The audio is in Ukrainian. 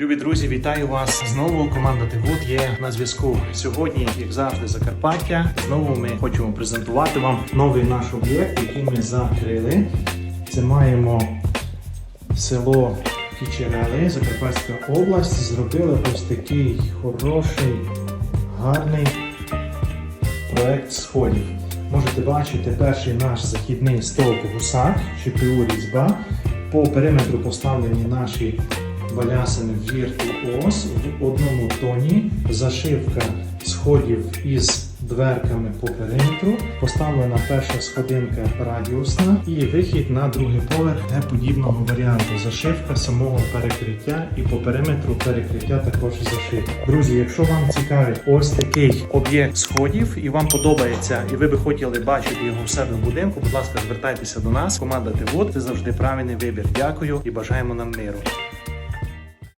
Любі друзі, вітаю вас знову. Команда Тигут є на зв'язку. Сьогодні, як завжди, Закарпаття. Знову ми хочемо презентувати вам новий наш об'єкт, який ми закрили. Це маємо село Кічерели, Закарпатська область. Зробили ось такий хороший, гарний проект сходів. Можете бачити перший наш західний стовп гусак, ЧПУ різьба. По периметру поставлені наші балясини віртуоз в одному тоні, зашивка сходів із дверками по периметру, поставлена перша сходинка радіусна і вихід на другий поверх для подібного варіанту. Зашивка самого перекриття і по периметру перекриття також зашивка. Друзі, якщо вам цікавий ось такий об'єкт сходів і вам подобається, і ви би хотіли бачити його в себе в будинку, будь ласка, звертайтеся до нас. Команда Тивод це завжди правильний вибір. Дякую і бажаємо нам миру.